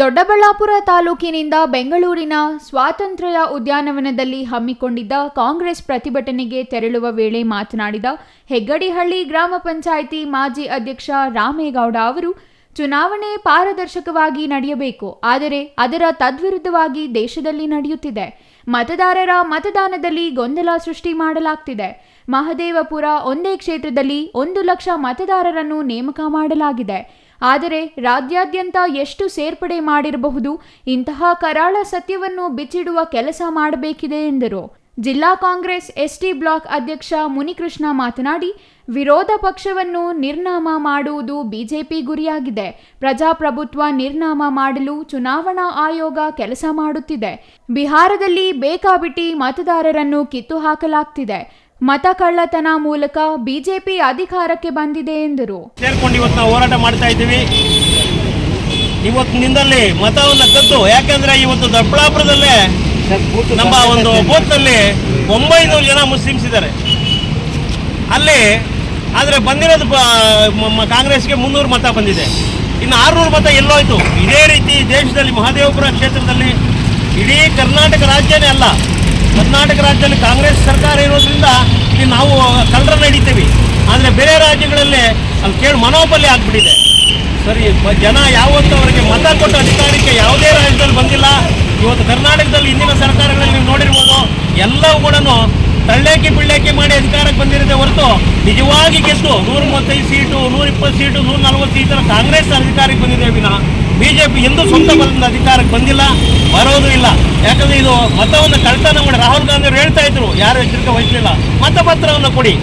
ದೊಡ್ಡಬಳ್ಳಾಪುರ ತಾಲೂಕಿನಿಂದ ಬೆಂಗಳೂರಿನ ಸ್ವಾತಂತ್ರ್ಯ ಉದ್ಯಾನವನದಲ್ಲಿ ಹಮ್ಮಿಕೊಂಡಿದ್ದ ಕಾಂಗ್ರೆಸ್ ಪ್ರತಿಭಟನೆಗೆ ತೆರಳುವ ವೇಳೆ ಮಾತನಾಡಿದ ಹೆಗ್ಗಡಿಹಳ್ಳಿ ಗ್ರಾಮ ಪಂಚಾಯಿತಿ ಮಾಜಿ ಅಧ್ಯಕ್ಷ ರಾಮೇಗೌಡ ಅವರು, ಚುನಾವಣೆ ಪಾರದರ್ಶಕವಾಗಿ ನಡೆಯಬೇಕು, ಆದರೆ ಅದರ ತದ್ವಿರುದ್ಧವಾಗಿ ದೇಶದಲ್ಲಿ ನಡೆಯುತ್ತಿದೆ. ಮತದಾರರ ಮತದಾನದಲ್ಲಿ ಗೊಂದಲ ಸೃಷ್ಟಿ ಮಾಡಲಾಗ್ತಿದೆ. ಮಹದೇವಪುರ ಒಂದೇ ಕ್ಷೇತ್ರದಲ್ಲಿ ಒಂದು ಲಕ್ಷ ಮತದಾರರನ್ನು ನೇಮಕ ಮಾಡಲಾಗಿದೆ. ಆದರೆ ರಾಜ್ಯಾದ್ಯಂತ ಎಷ್ಟು ಸೇರ್ಪಡೆ ಮಾಡಿರಬಹುದು, ಇಂತಹ ಕರಾಳ ಸತ್ಯವನ್ನು ಬಿಚ್ಚಿಡುವ ಕೆಲಸ ಮಾಡಬೇಕಿದೆ ಎಂದರು. ಜಿಲ್ಲಾ ಕಾಂಗ್ರೆಸ್ ಎಸ್ಟಿ ಬ್ಲಾಕ್ ಅಧ್ಯಕ್ಷ ಮುನಿಕೃಷ್ಣ ಮಾತನಾಡಿ, ವಿರೋಧ ಪಕ್ಷವನ್ನು ನಿರ್ನಾಮ ಮಾಡುವುದು ಬಿಜೆಪಿ ಗುರಿಯಾಗಿದೆ. ಪ್ರಜಾಪ್ರಭುತ್ವ ನಿರ್ನಾಮ ಮಾಡಲು ಚುನಾವಣಾ ಆಯೋಗ ಕೆಲಸ ಮಾಡುತ್ತಿದೆ. ಬಿಹಾರದಲ್ಲಿ ಬೇಕಾಬಿಟ್ಟಿ ಮತದಾರರನ್ನು ಕಿತ್ತು ಹಾಕಲಾಗ್ತಿದೆ ಮತ ಕಳ್ಳತನ ಮೂಲಕ ಬಿಜೆಪಿ ಅಧಿಕಾರಕ್ಕೆ ಬಂದಿದೆ ಎಂದರು. ಸೇರ್ಕೊಂಡು ಇವತ್ತು ನಾವು ಹೋರಾಟ ಮಾಡ್ತಾ ಇದ್ದೀವಿ. ಇವತ್ತಿನಿಂದಲೇ ಮತವನ್ನು ಕದ್ದು, ಯಾಕಂದ್ರೆ ಇವತ್ತು ದೊಡ್ಡಬಳ್ಳಾಪುರದಲ್ಲೇ ನಮ್ಮ ಒಂದು ಬೂತ್ನಲ್ಲಿ ಒಂಬೈನೂರು ಜನ ಮುಸ್ಲಿಮ್ಸ್ ಇದ್ದಾರೆ. ಅಲ್ಲಿ, ಆದರೆ ಬಂದಿರೋದು ಕಾಂಗ್ರೆಸ್ಗೆ ಮುನ್ನೂರು ಮತ ಬಂದಿದೆ. ಇನ್ನು ಆರುನೂರು ಮತ ಎಲ್ಲೋಯ್ತು. ಇದೇ ರೀತಿ ದೇಶದಲ್ಲಿ ಮಹಾದೇವಪುರ ಕ್ಷೇತ್ರದಲ್ಲಿ ಇಡೀ ಕರ್ನಾಟಕ ರಾಜ್ಯನೇ ಅಲ್ಲ. ಕರ್ನಾಟಕ ರಾಜ್ಯದಲ್ಲಿ ಕಾಂಗ್ರೆಸ್ ಸರ್ಕಾರ ಇರೋದ್ರಿಂದ ಇಲ್ಲಿ ನಾವು ಕಳ್ಳರನ್ನ ಹಿಡಿತೀವಿ. ಆದರೆ ಬೇರೆ ರಾಜ್ಯಗಳಲ್ಲಿ ಅಲ್ಲಿ ಕೇಳಿ ಮನೋಬಲಿ ಆಗ್ಬಿಟ್ಟಿದೆ. ಸರಿ ಜನ ಯಾವತ್ತೂ ಅವರಿಗೆ ಮತ ಕೊಟ್ಟ ಅಧಿಕಾರಕ್ಕೆ ಯಾವುದೇ ರಾಜ್ಯದಲ್ಲಿ ಬಂದಿಲ್ಲ. ಇವತ್ತು ಕರ್ನಾಟಕದಲ್ಲಿ ಹಿಂದಿನ ಸರ್ಕಾರಗಳಲ್ಲಿ ನೀವು ನೋಡಿರ್ಬೋದು, ಎಲ್ಲವೂ ಕೂಡ ತಳ್ಳೇಕೆ ಬಿಳ್ಳೇಕೆ ಮಾಡಿ ಅಧಿಕಾರಕ್ಕೆ ಬಂದಿರದೆ ಹೊರತು ನಿಜವಾಗಿ ಗೆದ್ದು ನೂರ ಮೂವತ್ತೈದು ಸೀಟು ನೂರ ಇಪ್ಪತ್ತು ಸೀಟು ನೂರ ನಲ್ವತ್ತು ಈ ಥರ ಕಾಂಗ್ರೆಸ್ ಅಧಿಕಾರಕ್ಕೆ ಬಂದಿದೆ ವಿನ. ಬಿ ಜೆ ಪಿ ಎಂದೂ ಸ್ವಂತ ಬಲದಿಂದ ಅಧಿಕಾರಕ್ಕೆ ಬಂದಿಲ್ಲ, ಬರೋದು ಇಲ್ಲ. ಯಾಕಂದ್ರೆ ಇದು ಮತವನ್ನು ಕಳ್ತನ ಮಾಡಿ ರಾಹುಲ್ ಗಾಂಧಿ ಅವರು ಹೇಳ್ತಾ ಇದ್ರು, ಯಾರು ಎಚ್ಚರಿಕೆ ವಹಿಸಲಿಲ್ಲ. ಮತಪತ್ರವನ್ನು ಕೊಡಿ.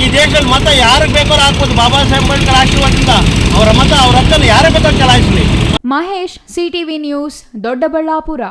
ಈ ದೇಶದಲ್ಲಿ ಮತ ಯಾರು ಬೇಕಾದ್ರೂ ಹಾಕ್ಬೋದು. ಬಾಬಾ ಸಾಹೇಬ್ ಅಂಬೇಡ್ಕರ್ ಆಶೀರ್ವಾದದಿಂದ ಅವರ ಮತ ಅವ್ರ ಹಕ್ಕನ್ನು ಯಾರೇ ಬೇಕಾದ್ರೂ ಚಲಾಯಿಸಲಿ. Mahesh CTV news, Doddaballapura.